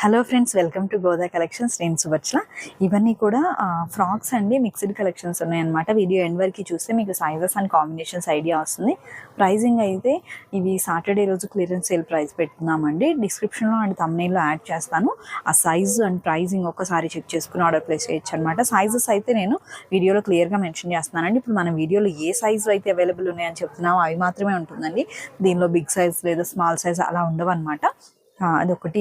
Hello friends welcome to Goda collections నేను సుభర్చల ఇవన్నీ కూడా ఫ్రాక్స్ అండి మిక్స్డ్ కలెక్షన్స్ ఉన్నాయన్నమాట. వీడియో ఎండ్ వరకు చూస్తే మీకు సైజెస్ అండ్ కాంబినేషన్స్ ఐడియా వస్తుంది. ప్రైజింగ్ అయితే ఇవి సాటర్డే రోజు క్లియరెన్స్ సేల్ ప్రైస్ పెడుతున్నామండి డిస్క్రిప్షన్లో అండ్ తమ్నేల్లో యాడ్ చేస్తాను. ఆ సైజు అండ్ ప్రైజింగ్ ఒక్కసారి చెక్ చేసుకుని ఆర్డర్ ప్లేస్ చేయొచ్చు అనమాట సైజెస్ అయితే నేను వీడియోలో క్లియర్గా మెన్షన్ చేస్తున్నానండి. ఇప్పుడు మన వీడియోలో ఏ సైజు అయితే అవైలబుల్ ఉన్నాయని చెప్తున్నామో అవి మాత్రమే ఉంటుందండి. దీనిలో బిగ్ సైజ్ లేదా స్మాల్ సైజ్ అలా ఉండవు అనమాట అదొకటి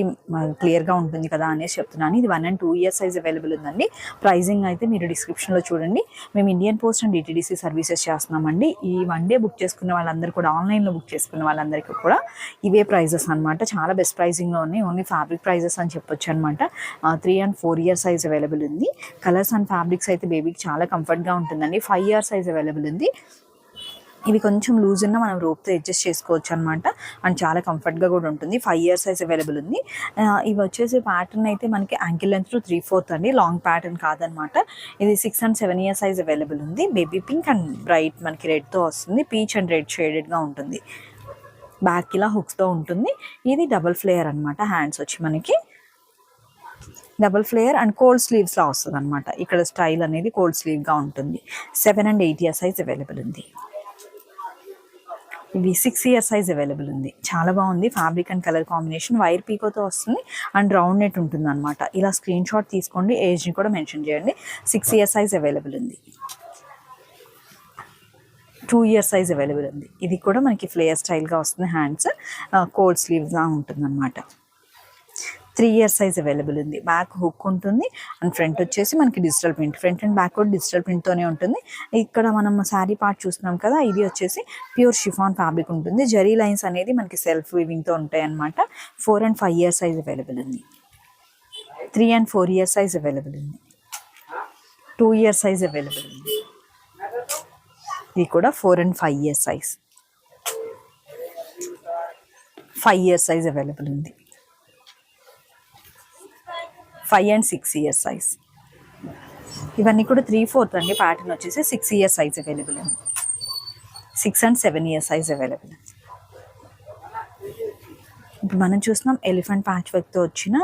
క్లియర్గా ఉంటుంది కదా అనేసి చెప్తున్నాను. ఇది one and two years size available ఉందండి. ప్రైజింగ్ అయితే మీరు డిస్క్రిప్షన్లో చూడండి. మేము Indian post and DTDC services చేస్తున్నామండి. ఈ వన్ డే బుక్ చేసుకున్న వాళ్ళందరూ కూడా ఆన్లైన్లో బుక్ చేసుకున్న వాళ్ళందరికీ కూడా ఇవే ప్రైజెస్ అనమాట చాలా బెస్ట్ ప్రైజింగ్లో ఉన్నాయి. ఓన్లీ ఫ్యాబ్రిక్ ప్రైజెస్ అని చెప్పొచ్చు అనమాట three and four year size available ఉంది. కలర్స్ అండ్ ఫ్యాబ్రిక్స్ అయితే బేబీకి చాలా కంఫర్ట్గా ఉంటుందండి. ఫైవ్ ఇయర్ సైజ్ అవైలబుల్ ఉంది. ఇవి కొంచెం లూజ్ ఉన్న మనం రోప్తో అడ్జస్ట్ చేసుకోవచ్చు అనమాట అండ్ చాలా కంఫర్ట్గా కూడా ఉంటుంది. ఫైవ్ ఇయర్స్ సైజ్ అవైలబుల్ ఉంది. ఇవి వచ్చేసి ప్యాటర్న్ అయితే మనకి యాంకిల్ లెంత్ త్రీ ఫోర్త్ అండి. లాంగ్ ప్యాటర్న్ కాదనమాట ఇది six and seven years size available ఉంది. బేబీ పింక్ అండ్ బ్రైట్ మనకి రెడ్తో వస్తుంది. పీచ్ అండ్ రెడ్ షేడెడ్గా ఉంటుంది. బ్యాక్ ఇలా హుక్స్తో ఉంటుంది. ఇది డబుల్ ఫ్లేయర్ అనమాట హ్యాండ్స్ వచ్చి మనకి. డబుల్ ఫ్లేయర్ అండ్ కోల్డ్ స్లీవ్స్లా వస్తుంది అనమాట ఇక్కడ స్టైల్ అనేది కోల్డ్ స్లీవ్గా ఉంటుంది. Seven and eight year size available ఉంది. ఇవి సిక్స్ ఇయర్ సైజ్ అవైలబుల్ ఉంది. చాలా బాగుంది. Fabric and colour combination wire పీకోతో వస్తుంది. అండ్ రౌండ్ నెట్ ఉంటుంది అనమాట ఇలా స్క్రీన్ షాట్ తీసుకోండి. ఏజ్ని కూడా మెన్షన్ చేయండి. సిక్స్ ఇయర్ సైజ్ అవైలబుల్ ఉంది. టూ ఇయర్ సైజ్ అవైలబుల్ ఉంది. ఇది కూడా మనకి ఫ్లేయర్ స్టైల్గా వస్తుంది. హ్యాండ్స్ కోల్డ్ స్లీవ్లా ఉంటుంది అనమాట త్రీ ఇయర్ సైజ్ అవైలబుల్ ఉంది. బ్యాక్ హుక్ ఉంటుంది. అండ్ ఫ్రంట్ వచ్చేసి మనకి digital print. Front and back కూడా డిజిటల్ ప్రింట్తోనే ఉంటుంది. ఇక్కడ మనం శారీ పార్ట్ చూస్తున్నాం కదా ఇది వచ్చేసి ప్యూర్ షిఫాన్ ఫ్యాబ్రిక్ ఉంటుంది. జరీ లైన్స్ అనేది మనకి సెల్ఫ్ వీవింగ్తో ఉంటాయి అనమాట four and five year size available ఉంది. Three and four year size available ఉంది. టూ ఇయర్ సైజ్ అవైలబుల్ ఉంది. ఇది కూడా four and five year size. Five year size available ఉంది. Five and six years size ఇవన్నీ కూడా త్రీ ఫోర్త్ అండి. Pattern వచ్చేసి సిక్స్ ఇయర్ సైజ్ అవైలబుల్ ఉంది six and seven year size available ఇప్పుడు మనం చూస్తున్నాం ఎలిఫెంట్ ప్యాచ్ వర్క్తో వచ్చిన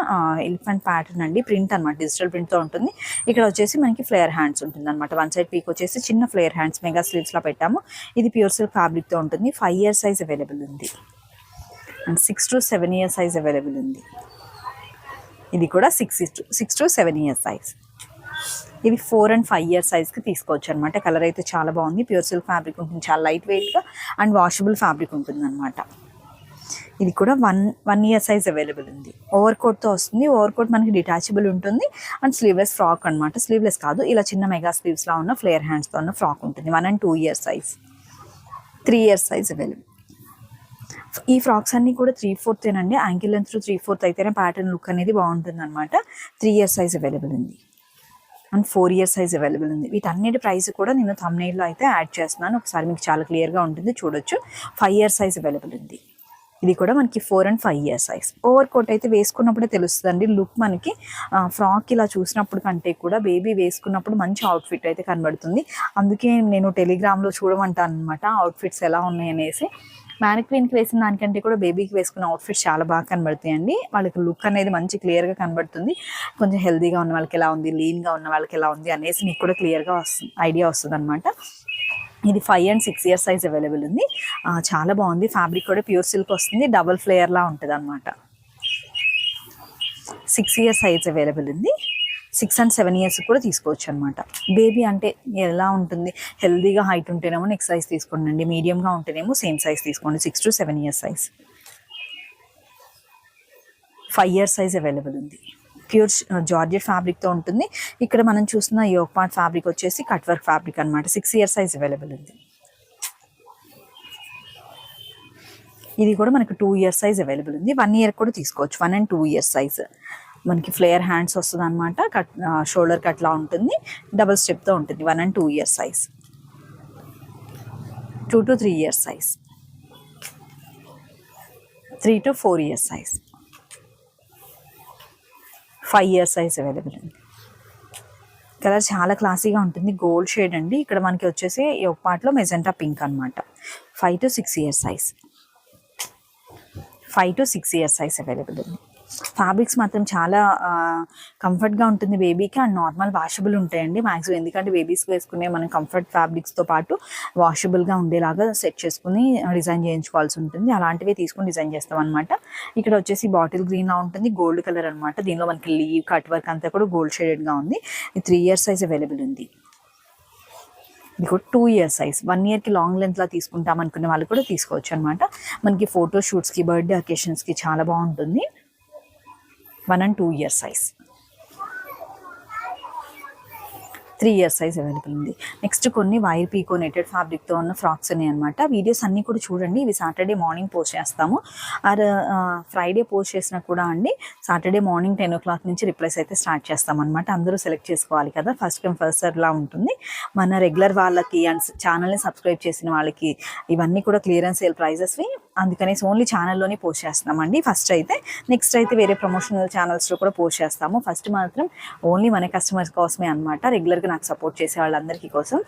ఎలిఫెంట్ ప్యాటర్న్ అండి. ప్రింట్ అనమాట డిజిటల్ ప్రింట్తో ఉంటుంది. ఇక్కడ వచ్చేసి మనకి ఫ్లేయర్ హ్యాండ్స్ ఉంటుంది అనమాట వన్ సైడ్ పీక్ వచ్చేసి చిన్న ఫ్లేయర్ హ్యాండ్స్ మెగా స్లీవ్స్లో పెట్టాము. ఇది ప్యూర్ సిల్క్ ఫ్యాబ్రిక్తో ఉంటుంది. ఫైవ్ ఇయర్ సైజ్ అవైలబుల్ ఉంది. And six to seven year size available ఉంది. ఇది కూడా six six to seven years size ఇది ఫోర్ అండ్ ఫైవ్ ఇయర్స్ సైజ్కి తీసుకోవచ్చు అనమాట కలర్ అయితే చాలా బాగుంది. ప్యూర్ సిల్క్ ఫ్యాబ్రిక్ ఉంటుంది. చాలా లైట్ వెయిట్గా అండ్ వాషబుల్ ఫ్యాబ్రిక్ ఉంటుంది అనమాట ఇది కూడా one one year size available ఉంది. ఓవర్ కోట్తో వస్తుంది. ఓవర్ కోట్ మనకి డిటాచబుల్ ఉంటుంది. అండ్ స్లీవ్లెస్ ఫ్రాక్ అనమాట స్లీవ్లెస్ కాదు. ఇలా చిన్న మెగా స్లీవ్స్లో ఉన్న ఫ్లేయర్ హ్యాండ్స్తో ఉన్న ఫ్రాక్ ఉంటుంది. One and two years size three years size available ఈ ఫ్రాక్స్ అన్నీ కూడా త్రీ ఫోర్త్ ఏనండి. యాంకిల్ లెంత్ త్రీ ఫోర్త్ అయితేనే ప్యాటర్న్ లుక్ అనేది బాగుంటుంది అనమాట త్రీ ఇయర్ సైజ్ అవైలబుల్ ఉంది. And four year size available ఉంది. వీటన్నిటి ప్రైస్ కూడా నేను thumbnail అయితే యాడ్ చేస్తున్నాను. ఒకసారి మీకు చాలా క్లియర్గా ఉంటుంది. చూడొచ్చు. ఫైవ్ ఇయర్ సైజ్ అవైలబుల్ ఉంది. ఇది కూడా మనకి four and five year size over coat అయితే వేసుకున్నప్పుడే తెలుస్తుందండి. లుక్ మనకి ఫ్రాక్ ఇలా చూసినప్పుడు కంటే కూడా బేబీ వేసుకున్నప్పుడు మంచి అవుట్ఫిట్ అయితే కనబడుతుంది. అందుకే నేను టెలిగ్రామ్లో చూడమంటాను అనమాట అవుట్ఫిట్స్ ఎలా ఉన్నాయి అనేసి. మ్యానిక్వీన్కి వేసిన దానికంటే కూడా బేబీకి వేసుకున్న అవుట్ఫిట్ చాలా బాగా కనబడతాయండి. వాళ్ళకి లుక్ అనేది మంచి క్లియర్గా కనబడుతుంది. కొంచెం హెల్దీగా ఉన్న వాళ్ళకి ఎలా ఉంది లీన్గా ఉన్న వాళ్ళకి ఎలా ఉంది అనేసి మీకు కూడా క్లియర్గా వస్తుంది ఐడియా వస్తుంది అనమాట ఇది five and six years size available ఉంది. చాలా బాగుంది. ఫ్యాబ్రిక్ కూడా ప్యూర్ సిల్క్ వస్తుంది. డబల్ ఫ్లేయర్లా ఉంటుంది అనమాట సిక్స్ ఇయర్స్ సైజ్ అవైలబుల్ ఉంది. సిక్స్ అండ్ సెవెన్ ఇయర్స్ కూడా తీసుకోవచ్చు అనమాట బేబీ అంటే ఎలా ఉంటుంది? హెల్దీగా హైట్ ఉంటేనేమో నెక్స్ట్ సైజ్ తీసుకోండి మీడియంగా ఉంటేనేమో సేమ్ సైజ్ తీసుకోండి. Six to seven years size. Five years size available ఉంది. ప్యూర్ జార్జెట్ ఫ్యాబ్రిక్తో ఉంటుంది. ఇక్కడ మనం చూస్తున్న యోగ్ పార్ట్ ఫ్యాబ్రిక్ వచ్చేసి కట్ వర్క్ ఫ్యాబ్రిక్ అనమాట సిక్స్ ఇయర్స్ సైజ్ అవైలబుల్ ఉంది. ఇది కూడా మనకు టూ ఇయర్స్ సైజ్ అవైలబుల్ ఉంది. వన్ ఇయర్ కూడా తీసుకోవచ్చు. One and two years size. మనకి ఫ్లేయర్ హ్యాండ్స్ వస్తుంది అనమాట కట్ షోల్డర్ కట్లా ఉంటుంది డబుల్ స్టెప్తో ఉంటుంది one and two years size. Two to three years size. Three to four years size. Five years size available ఉంది కలర్ చాలా క్లాసీగా ఉంటుంది గోల్డ్ షేడ్ అండి. ఇక్కడ మనకి వచ్చేసి ఒక పార్ట్లో మెజెంటా పింక్ అనమాట five to six years size. Five to six years size available ఉంది ఫ్యాబ్రిక్స్ మాత్రం చాలా కంఫర్ట్గా ఉంటుంది బేబీకి అండ్ నార్మల్ వాషబుల్ ఉంటాయండి. మ్యాక్సిమం ఎందుకంటే బేబీస్ వేసుకునే మనం కంఫర్ట్ ఫ్యాబ్రిక్స్తో పాటు వాషబుల్గా ఉండేలాగా సెట్ చేసుకుని డిజైన్ చేయించుకోవాల్సి ఉంటుంది. అలాంటివి తీసుకుని డిజైన్ చేస్తాం అనమాట ఇక్కడ వచ్చేసి బాటిల్ గ్రీన్లా ఉంటుంది గోల్డ్ కలర్ అనమాట దీనిలో మనకి లీవ్ కట్ వర్క్ అంతా కూడా గోల్డ్ షేడెడ్గా ఉంది. ఇది త్రీ ఇయర్స్ సైజ్ అవైలబుల్ ఉంది. ఇది కూడా టూ ఇయర్స్ సైజ్ వన్ ఇయర్కి లాంగ్ లెంత్లా తీసుకుంటాం అనుకునే వాళ్ళు కూడా తీసుకోవచ్చు అనమాట మనకి ఫోటో షూట్స్కి బర్త్డే అకేషన్స్కి చాలా బాగుంటుంది. One and two year size three years size available ఉంది. నెక్స్ట్ కొన్ని వైర్ పీకో నెటెడ్ ఫ్యాబ్రిక్తో ఉన్న ఫ్రాక్స్ ఉన్నాయి అనమాట వీడియోస్ అన్నీ కూడా చూడండి. ఇవి సాటర్డే మార్నింగ్ పోస్ట్ చేస్తాము. ఆర్ ఫ్రైడే పోస్ట్ చేసినా కూడా అండి Saturday morning ten o'clock నుంచి రిప్లైస్ అయితే స్టార్ట్ చేస్తాం అనమాట అందరూ సెలెక్ట్ చేసుకోవాలి కదా. ఫస్ట్ కమ్ ఫస్ట్ సర్లా ఉంటుంది. మన రెగ్యులర్ వాళ్ళకి అండ్ ఛానల్ని సబ్స్క్రైబ్ చేసిన వాళ్ళకి ఇవన్నీ కూడా క్లియరెన్స్ సేల్ ప్రైజెస్వి. అందుకనేసి ఓన్లీ ఛానల్లోనే పోస్ట్ చేస్తామండి ఫస్ట్ అయితే నెక్స్ట్ అయితే వేరే ప్రమోషనల్ ఛానల్స్లో కూడా పోస్ట్ చేస్తాము. ఫస్ట్ మాత్రం ఓన్లీ మన కస్టమర్స్ కోసమే అనమాట రెగ్యులర్గా నాకు సపోర్ట్ చేసే వాళ్ళందరికీ కోసం.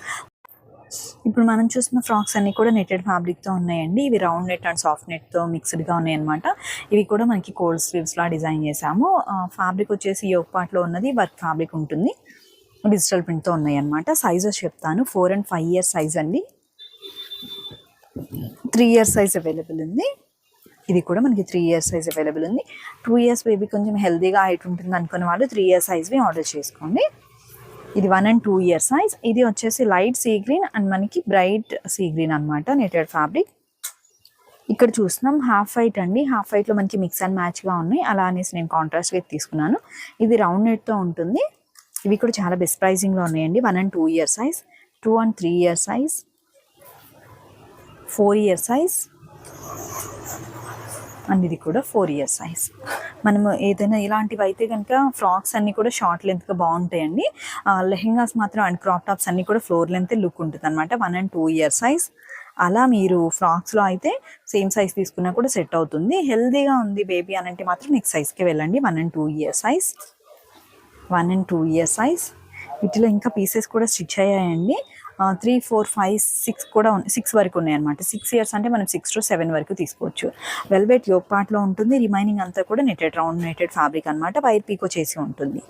ఇప్పుడు మనం చూసిన ఫ్రాక్స్ అన్నీ కూడా నెటెడ్ ఫ్యాబ్రిక్తో ఉన్నాయండి. ఇవి రౌండ్ నెట్ అండ్ సాఫ్ట్ నెట్తో మిక్స్డ్గా ఉన్నాయి అనమాట ఇవి కూడా మనకి కోల్డ్ స్లీవ్స్లా డిజైన్ చేసాము ఫ్యాబ్రిక్ వచ్చేసి యోగ్ పార్ట్లో ఉన్నది వర్క్ ఫ్యాబ్రిక్ ఉంటుంది. డిజిటల్ ప్రింట్తో ఉన్నాయి అనమాట సైజెస్ చెప్తాను. Four and five years size అండి. త్రీ ఇయర్స్ సైజ్ అవైలబుల్ ఉంది. ఇది కూడా మనకి త్రీ ఇయర్స్ సైజ్ అవైలబుల్ ఉంది. టూ ఇయర్స్ బేబీ కొంచెం హెల్దీగా హైట్ ఉంటుంది అనుకునే వాళ్ళు త్రీ ఇయర్స్ సైజ్వి ఆర్డర్ చేసుకోండి. ఇది one and two year size ఇది వచ్చేసి లైట్ సీ గ్రీన్ అండ్ మనకి బ్రైట్ సీ గ్రీన్ అనమాట నెటెడ్ ఫ్యాబ్రిక్ ఇక్కడ చూస్తున్నాం హాఫ్ వైట్ అండి. హాఫ్ వైట్లో మనకి మిక్స్ అండ్ మ్యాచ్గా ఉన్నాయి. అలా అనేసి నేను కాంట్రాస్ట్గా అయితే తీసుకున్నాను. ఇది రౌండ్ నెట్తో ఉంటుంది. ఇవి కూడా చాలా బెస్ట్ ప్రైజింగ్లో ఉన్నాయండి. One and two year size two and three year size four year size and ఇది కూడా ఫోర్ ఇయర్ సైజ్ మనము ఏదైనా ఇలాంటివి అయితే కనుక ఫ్రాక్స్ అన్నీ కూడా షార్ట్ లెంత్గా బాగుంటాయండి. లెహెంగాస్ మాత్రం అండ్ క్రాప్ టాప్స్ అన్నీ కూడా ఫ్లోర్ లెంత్ లుక్ ఉంటుంది అనమాట one and two year size అలా మీరు ఫ్రాక్స్లో అయితే సేమ్ సైజ్ తీసుకున్నా కూడా సెట్ అవుతుంది. హెల్దీగా ఉంది బేబీ అని అంటే మాత్రం నెక్స్ట్ సైజ్కి వెళ్ళండి. One and two year size one and two year size వీటిలో ఇంకా పీసెస్ కూడా స్టిచ్ అయ్యాయండి. త్రీ ఫోర్ ఫైవ్ సిక్స్ కూడా సిక్స్ వరకు ఉన్నాయి అనమాట సిక్స్ ఇయర్స్ అంటే మనం సిక్స్ టు సెవెన్ వరకు తీసుకోవచ్చు. వెల్వెట్ యోగ్ పార్ట్లో ఉంటుంది రిమైనింగ్ అంతా కూడా నెటెడ్ రౌండ్ నెటెడ్ ఫ్యాబ్రిక్ అనమాట వైర్ పీకో చేసి ఉంటుంది.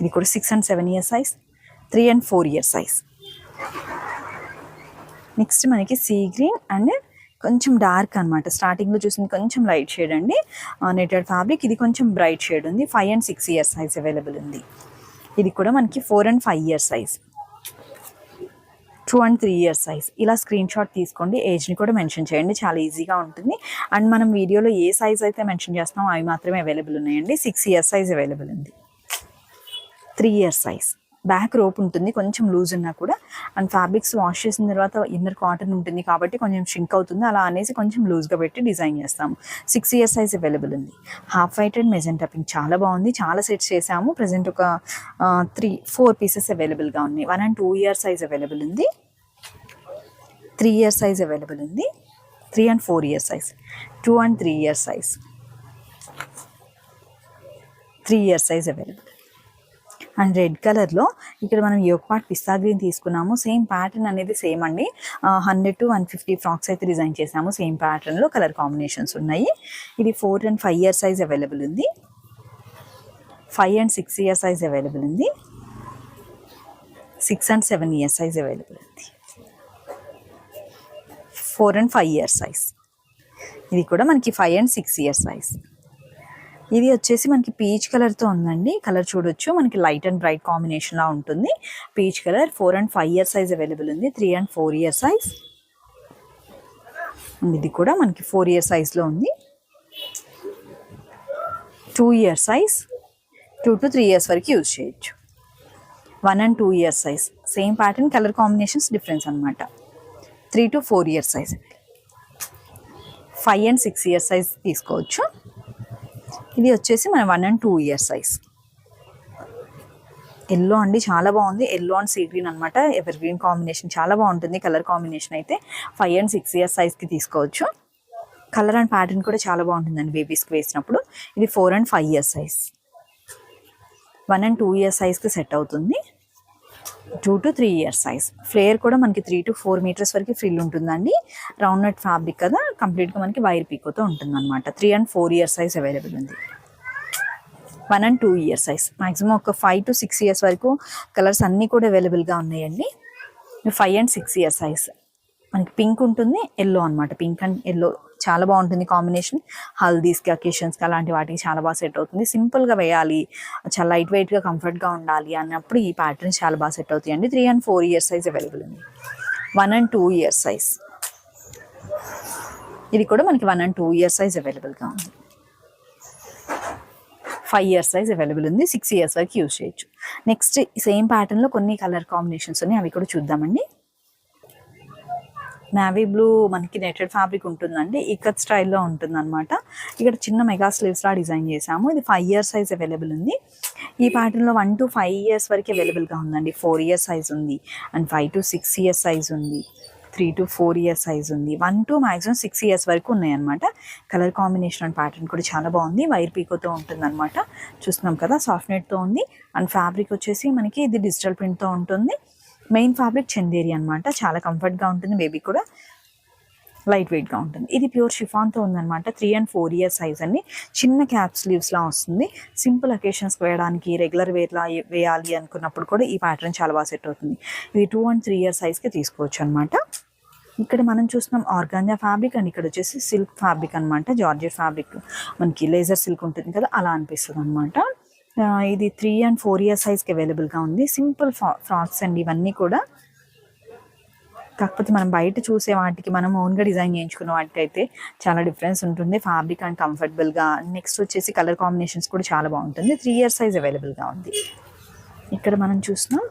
ఇది కూడా six and seven year size three and four year size next మనకి సీ గ్రీన్ అండ్ కొంచెం డార్క్ అనమాట స్టార్టింగ్లో చూసింది కొంచెం లైట్ షేడ్ అండి. నెటెడ్ ఫ్యాబ్రిక్ ఇది కొంచెం బ్రైట్ షేడ్ ఉంది. Five and six years size available ఉంది. ఇది కూడా మనకి four and five years size two and three years size ఇలా స్క్రీన్ షాట్ తీసుకోండి. ఏజ్ని కూడా మెన్షన్ చేయండి. చాలా ఈజీగా ఉంటుంది. అండ్ మనం వీడియోలో ఏ సైజ్ అయితే మెన్షన్ చేస్తున్నామో అవి మాత్రమే అవైలబుల్ ఉన్నాయండి. సిక్స్ ఇయర్స్ సైజ్ అవైలబుల్ ఉంది. Three years size back rope ఉంటుంది కొంచెం లూజ్ ఉన్నా కూడా. అండ్ ఫ్యాబ్రిక్స్ వాష్ చేసిన తర్వాత ఇన్నర్ కాటన్ ఉంటుంది కాబట్టి కొంచెం షింక్ అవుతుంది. అలా అనేసి కొంచెం లూజ్గా పెట్టి డిజైన్ చేస్తాము. సిక్స్ ఇయర్స్ సైజ్ అవైలబుల్ ఉంది. Half white and magenta pink చాలా బాగుంది. చాలా సెట్స్ చేసాము. ప్రజెంట్ ఒక త్రీ ఫోర్ పీసెస్ అవైలబుల్గా ఉన్నాయి. One and two years size available ఉంది. త్రీ ఇయర్స్ సైజ్ అవైలబుల్ ఉంది. Three and four years size two and three years size three year size available and red కలర్లో ఇక్కడ మనం yoke part pista green తీసుకున్నాము. Same pattern అనేది same అండి. Hundred to one fifty frocks అయితే design చేసాము. Same ప్యాటర్న్లో కలర్ కాంబినేషన్స్ ఉన్నాయి. ఇది four and five year size available ఉంది. Five and six year size available ఉంది. Six and seven year size available ఉంది. Four and five year size. ఇది కూడా మనకి five and six year size. ఇది వచ్చేసి మనకి పీచ్ కలర్తో ఉందండి. కలర్ చూడొచ్చు. మనకి లైట్ అండ్ బ్రైట్ కాంబినేషన్లా ఉంటుంది. Peach colour four and five year size available ఉంది. Three and four year size ఇది కూడా మనకి ఫోర్ ఇయర్ సైజ్లో ఉంది. Two year size two to three years వరకు యూజ్ చేయొచ్చు. One and two year size same pattern colour combinations difference అనమాట three to four year size five and six year size తీసుకోవచ్చు. ఇది వచ్చేసి మన one and two year size yellow అండి చాలా బాగుంది. ఎల్లో అండ్ సీ గ్రీన్ అనమాట ఎవర్ గ్రీన్ కాంబినేషన్ చాలా బాగుంటుంది. కలర్ కాంబినేషన్ అయితే ఫైవ్ అండ్ సిక్స్ ఇయర్స్ సైజ్కి తీసుకోవచ్చు. కలర్ అండ్ ప్యాటర్న్ కూడా చాలా బాగుంటుందండి బేబీస్కి వేసినప్పుడు. ఇది four and five years size one and two years సైజ్కి set అవుతుంది. Two to three years size. Flare కూడా మనకి త్రీ టు ఫోర్ మీటర్స్ వరకు ఫ్రిల్ ఉంటుందండి. రౌండ్ నెట్ ఫ్యాబ్రిక్ కదా కంప్లీట్గా మనకి వైర్ పీకోతో ఉంటుంది అనమాట three and four years size available ఉంది. One and two years size. Maximum ఒక ఫైవ్ టు సిక్స్ ఇయర్స్ వరకు కలర్స్ అన్నీ కూడా అవైలబుల్గా ఉన్నాయండి. Five and six years size. మనకి పింక్ ఉంటుంది ఎల్లో అనమాట పింక్ అండ్ ఎల్లో చాలా బాగుంటుంది కాంబినేషన్. హల్దీస్కి అకేషన్స్కి అలాంటి వాటికి చాలా బాగా సెట్ అవుతుంది. సింపుల్గా వేయాలి చాలా లైట్ వెయిట్గా కంఫర్ట్గా ఉండాలి అన్నప్పుడు ఈ ప్యాటర్న్స్ చాలా బాగా సెట్ అవుతాయి అండి three and four years size available ఉంది. One and two years size ఇది కూడా మనకి one and two years size అవైలబుల్గా ఉంది. ఫైవ్ ఇయర్స్ సైజ్ అవైలబుల్ ఉంది. సిక్స్ ఇయర్స్ వరకు యూజ్ చేయొచ్చు. నెక్స్ట్ సేమ్ ప్యాటర్న్లో కొన్ని కలర్ కాంబినేషన్స్ ఉన్నాయి. అవి కూడా చూద్దామండి. నావీ బ్లూ మనకి నెటెడ్ ఫ్యాబ్రిక్ ఉంటుందండి. ఇక్కత్ స్టైల్లో ఉంటుందన్నమాట. ఇక్కడ చిన్న మెగా స్లీవ్స్లా డిజైన్ చేసాము ఇది ఫైవ్ ఇయర్స్ సైజ్ అవైలబుల్ ఉంది. ఈ ప్యాటర్న్లో వన్ టు ఫైవ్ ఇయర్స్ వరకు అవైలబుల్గా ఉందండి. ఫోర్ ఇయర్స్ సైజ్ ఉంది. And five to six years size ఉంది. Three to four years size ఉంది. One to maximum six years వరకు ఉన్నాయన్నమాట. కలర్ కాంబినేషన్ అండ్ ప్యాటర్న్ కూడా చాలా బాగుంది. వైర్ పీకోతో ఉంటుందన్నమాట. చూస్తున్నాం కదా సాఫ్ట్ నెట్తో ఉంది. అండ్ ఫ్యాబ్రిక్ వచ్చేసి మనకి ఇది డిజిటల్ ప్రింట్తో ఉంటుంది. మెయిన్ ఫ్యాబ్రిక్ చందేరి అనమాట చాలా కంఫర్ట్గా ఉంటుంది. బేబీ కూడా లైట్ వెయిట్గా ఉంటుంది. ఇది ప్యూర్ షిఫాన్తో ఉందన్నమాట. Three and four years size అండి. చిన్న క్యాప్ స్లీవ్స్లా వస్తుంది. సింపుల్ అకేషన్స్కి వేయడానికి రెగ్యులర్ వేర్లా వేయాలి అనుకున్నప్పుడు కూడా ఈ ప్యాటర్న్ చాలా బాగా సెట్ అవుతుంది. ఇది టూ అండ్ త్రీ ఇయర్స్ సైజ్కి తీసుకోవచ్చు అనమాట ఇక్కడ మనం చూస్తున్నాం ఆర్గాంజా ఫ్యాబ్రిక్ అండ్ ఇక్కడ వచ్చేసి సిల్క్ ఫ్యాబ్రిక్ అనమాట జార్జెట్ ఫ్యాబ్రిక్. మనకి లేజర్ సిల్క్ ఉంటుంది కదా అలా అనిపిస్తుంది అనమాట ఇది త్రీ అండ్ ఫోర్ ఇయర్ సైజ్కి అవైలబుల్గా ఉంది. సింపుల్ ఫ్రాక్స్ అండి ఇవన్నీ కూడా. కాకపోతే మనం బయట చూసే వాటికి మనం ఓన్గా డిజైన్ చేయించుకున్న వాటికి అయితే చాలా డిఫరెన్స్ ఉంటుంది. ఫ్యాబ్రిక్ అండ్ కంఫర్టబుల్గా నెక్స్ట్ వచ్చేసి కలర్ కాంబినేషన్స్ కూడా చాలా బాగుంటుంది. త్రీ ఇయర్ సైజ్ అవైలబుల్గా ఉంది. ఇక్కడ మనం చూసినాం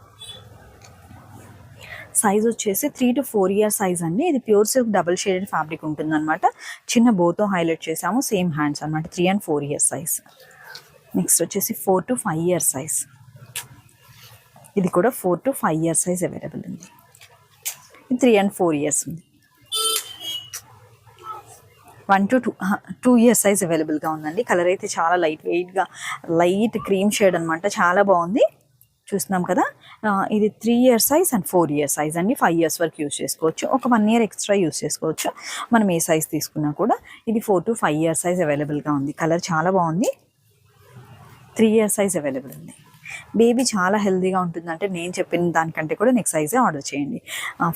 సైజ్ వచ్చేసి three to four year size అండి. ఇది pure silk double shaded fabric ఉంటుంది అనమాట చిన్న బోతో హైలైట్ చేసాము సేమ్ హ్యాండ్స్ అనమాట three and four year size next వచ్చేసి four to five years size ఇది కూడా four to five years size available ఉంది. త్రీ అండ్ ఫోర్ ఇయర్స్ ఉంది. One to two two years size అవైలబుల్గా ఉందండి. కలర్ అయితే చాలా లైట్ వెయిట్గా లైట్ క్రీమ్ షేడ్ అనమాట చాలా బాగుంది. చూస్తున్నాం కదా. ఇది three years size and four years size అండి. ఫైవ్ ఇయర్స్ వరకు యూస్ చేసుకోవచ్చు. ఒక వన్ ఇయర్ ఎక్స్ట్రా యూస్ చేసుకోవచ్చు. మనం ఏ సైజ్ తీసుకున్నా కూడా ఇది four to five years size అవైలబుల్గా ఉంది. కలర్ చాలా బాగుంది. త్రీ ఇయర్స్ సైజ్ అవైలబుల్ ఉంది. బేబీ చాలా హెల్దీగా ఉంటుందంటే నేను చెప్పిన దానికంటే కూడా నెక్స్ట్ సైజే ఆర్డర్ చేయండి.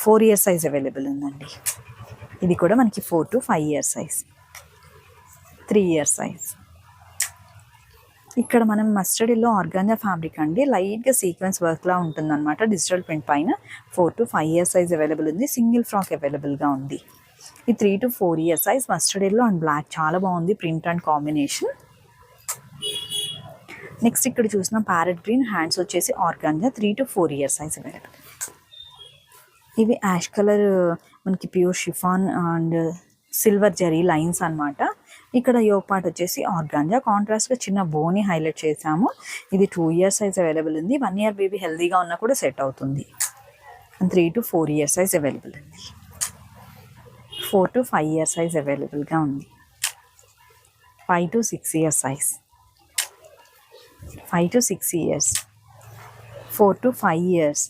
ఫోర్ ఇయర్స్ సైజ్ అవైలబుల్ ఉందండి. ఇది కూడా మనకి four to five years size. Three years size. ఇక్కడ మనం మస్టర్డీలో ఆర్గాంజా ఫ్యాబ్రిక్ అండి. లైట్గా సీక్వెన్స్ వర్క్లా ఉంటుందన్నమాట. డిజిటల్ ప్రింట్ పైన four to five years size available ఉంది. సింగిల్ ఫ్రాక్ అవైలబుల్గా ఉంది. ఈ three to four years size మస్టర్డీలో and black చాలా బాగుంది. Print and combination. నెక్స్ట్ ఇక్కడ చూసిన ప్యారెట్ గ్రీన్ హ్యాండ్స్ వచ్చేసి organza three to four years size available ఇవి యాష్ కలర్ మనకి pure chiffon and silver zari lines అనమాట ఇక్కడ యోగ్ పార్ట్ వచ్చేసి ఆర్గాంజా. కాంట్రాస్ట్గా చిన్న బోని హైలైట్ చేసాము ఇది టూ ఇయర్స్ సైజ్ అవైలబుల్ ఉంది. వన్ ఇయర్ బేబీ హెల్దీగా ఉన్నా కూడా సెట్ అవుతుంది. Three to four years size available ఉంది. Four to five years size అవైలబుల్గా ఉంది. Five to six years size five to six years four to five years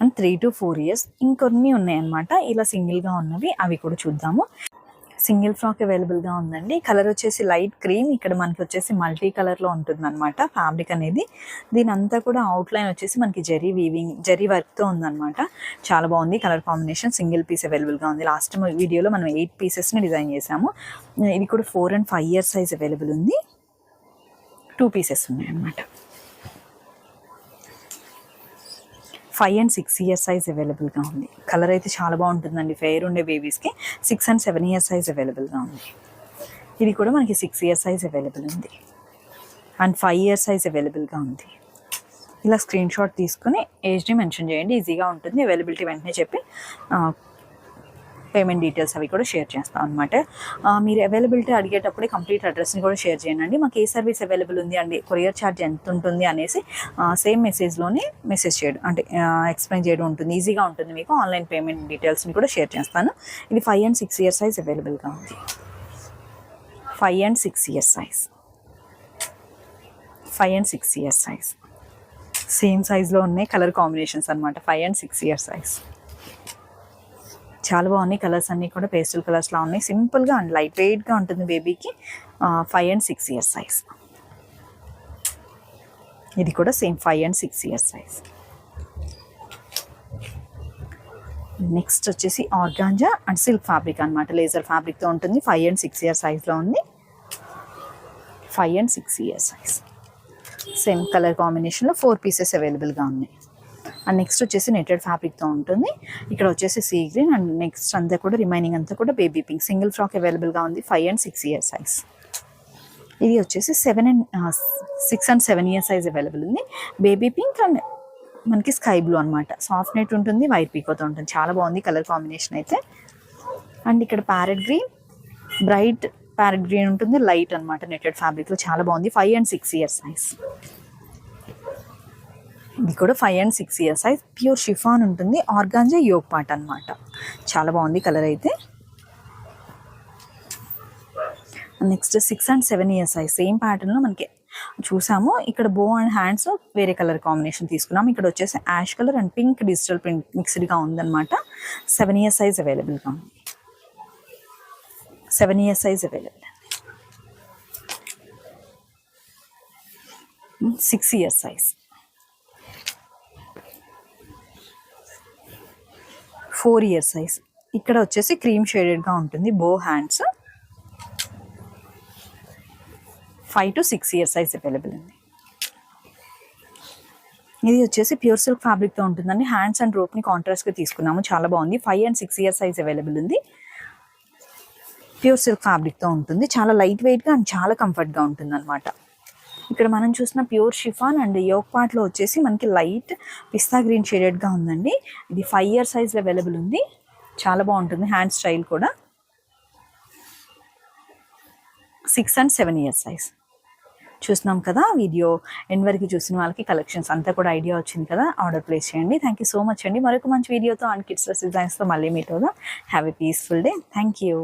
and three to four years ఇంకొన్ని ఉన్నాయన్నమాట. ఇలా సింగిల్గా ఉన్నవి అవి కూడా చూద్దాము. సింగిల్ ఫ్రాక్ అవైలబుల్గా ఉందండి. కలర్ వచ్చేసి లైట్ క్రీమ్ ఇక్కడ మనకి వచ్చేసి మల్టీ కలర్లో ఉంటుంది అనమాట ఫ్యాబ్రిక్ అనేది. దీని అంతా కూడా అవుట్లైన్ వచ్చేసి మనకి జరీ వీవింగ్ జరీ వర్క్తో ఉందన్నమాట. చాలా బాగుంది కలర్ కాంబినేషన్ సింగిల్ పీస్ అవైలబుల్గా ఉంది. లాస్ట్ వీడియోలో మనం ఎయిట్ పీసెస్ని డిజైన్ చేసాము. ఇది కూడా four and five years size available ఉంది. టూ పీసెస్ ఉన్నాయి అన్నమాట five and six years size అవైలబుల్గా ఉంది. కలర్ అయితే చాలా బాగుంటుందండి. ఫెయిర్ ఉండే బేబీస్కి six and seven years size అవైలబుల్గా ఉంది. ఇది కూడా మనకి సిక్స్ ఇయర్స్ సైజ్ అవైలబుల్ ఉంది. అండ్ ఫైవ్ ఇయర్స్ సైజ్ అవైలబుల్గా ఉంది. ఇలా స్క్రీన్ షాట్ తీసుకుని ఏజ్ని మెన్షన్ చేయండి. ఈజీగా ఉంటుంది. అవైలబిలిటీ వెంటనే చెప్పి పేమెంట్ డీటెయిల్స్ అవి కూడా షేర్ చేస్తాం అనమాట మీరు అవైలబిలిటీ అడిగేటప్పుడే కంప్లీట్ అడ్రస్ని కూడా షేర్ చేయండి. మాకు ఏ సర్వీస్ అవైలబుల్ ఉంది అండి కొరియర్ ఛార్జ్ ఎంత ఉంటుంది అనేసి సేమ్ మెసేజ్లోనే మెసేజ్ చేయడం అంటే ఎక్స్ప్లెయిన్ చేయడం ఉంటుంది. ఈజీగా ఉంటుంది మీకు ఆన్లైన్ పేమెంట్ డీటెయిల్స్ని కూడా షేర్ చేస్తాను. ఇది five and six year size available ఉంది. Five and six year size five and six years size same సైజ్లో ఉన్నాయి కలర్ కాంబినేషన్స్ అనమాట five and six year size చాలా బాగున్నాయి కలర్స్ అన్నీ కూడా పేస్టల్ కలర్స్లో ఉన్నాయి. సింపుల్గా అండ్ లైట్ వెయిట్గా ఉంటుంది బేబీకి five and six years size ఇది కూడా same five and six years size next వచ్చేసి ఆర్గాంజా అండ్ సిల్క్ ఫ్యాబ్రిక్ అనమాట లేజర్ ఫ్యాబ్రిక్తో ఉంటుంది. ఫైవ్ అండ్ సిక్స్ ఇయర్ సైజ్లో ఉంది. Five and six year size same colour కాంబినేషన్లో ఫోర్ పీసెస్ అవైలబుల్గా ఉన్నాయి. అండ్ నెక్స్ట్ వచ్చేసి నెటెడ్ ఫ్యాబ్రిక్తో ఉంటుంది. ఇక్కడ వచ్చేసి సీ గ్రీన్ అండ్ నెక్స్ట్ అంతా కూడా రిమైనింగ్ అంతా కూడా బేబీ పింక్ సింగిల్ ఫ్రాక్ అవైలబుల్గా ఉంది five and six year size ఇది వచ్చేసి seven and six and seven year size available ఉంది. బేబీ పింక్ అండ్ మనకి స్కై బ్లూ అనమాట సాఫ్ట్ నెట్ ఉంటుంది వైట్ పీకోతో ఉంటుంది. చాలా బాగుంది కలర్ కాంబినేషన్ అయితే. అండ్ ఇక్కడ parrot green bright parrot green ఉంటుంది. లైట్ అనమాట నెటెడ్ ఫ్యాబ్రిక్లో చాలా బాగుంది. Five and six years size ఇది కూడా five and six years size pure chiffon ఉంటుంది. ఆర్గాంజా యోగ్ పాట్ అనమాట చాలా బాగుంది కలర్ అయితే. Next six and seven years size same ప్యాటర్న్లో మనకి చూసాము. ఇక్కడ బో అండ్ హ్యాండ్స్ వేరే కలర్ కాంబినేషన్ తీసుకున్నాం ఇక్కడ వచ్చేసి ash colour and pink digital print మిక్స్డ్గా ఉందన్నమాట. సెవెన్ ఇయర్స్ సైజ్ అవైలబుల్గా ఉంది. Seven years size available six years size four years size. ఇక్కడ వచ్చేసి క్రీమ్ షేడెడ్గా ఉంటుంది. Bow hands. Five to six years size available ఉంది ఇది వచ్చేసి ప్యూర్ సిల్క్ ఫ్యాబ్రిక్తో ఉంటుందండి. హ్యాండ్స్ అండ్ రోప్ని కాంట్రాస్ట్గా తీసుకున్నాము. చాలా బాగుంది. Five and six year size available ఉంది. ప్యూర్ సిల్క్ ఫ్యాబ్రిక్తో ఉంటుంది. చాలా లైట్ వెయిట్గా అండ్ చాలా కంఫర్ట్గా ఉంటుంది అనమాట ఇక్కడ మనం చూసిన ప్యూర్ షిఫాన్ అండ్ యోగ్ పార్ట్లో వచ్చేసి మనకి లైట్ పిస్తా గ్రీన్ షేడెడ్గా ఉందండి. ఇది ఫైవ్ ఇయర్ సైజ్లో అవైలబుల్ ఉంది. చాలా బాగుంటుంది హ్యాండ్ స్టైల్ కూడా. Six and seven years size చూస్తున్నాం కదా వీడియో. ఎండ్ వరకు చూసిన వాళ్ళకి కలెక్షన్స్ అంతా కూడా ఐడియా వచ్చింది కదా. ఆర్డర్ ప్లేస్ చేయండి. థ్యాంక్ యూ సో మచ్ అండి. మరొక మంచి వీడియోతో అండ్ కిడ్స్ డిజైన్స్తో మళ్ళీ మీట్ అవుదాం. Have a peaceful day thank you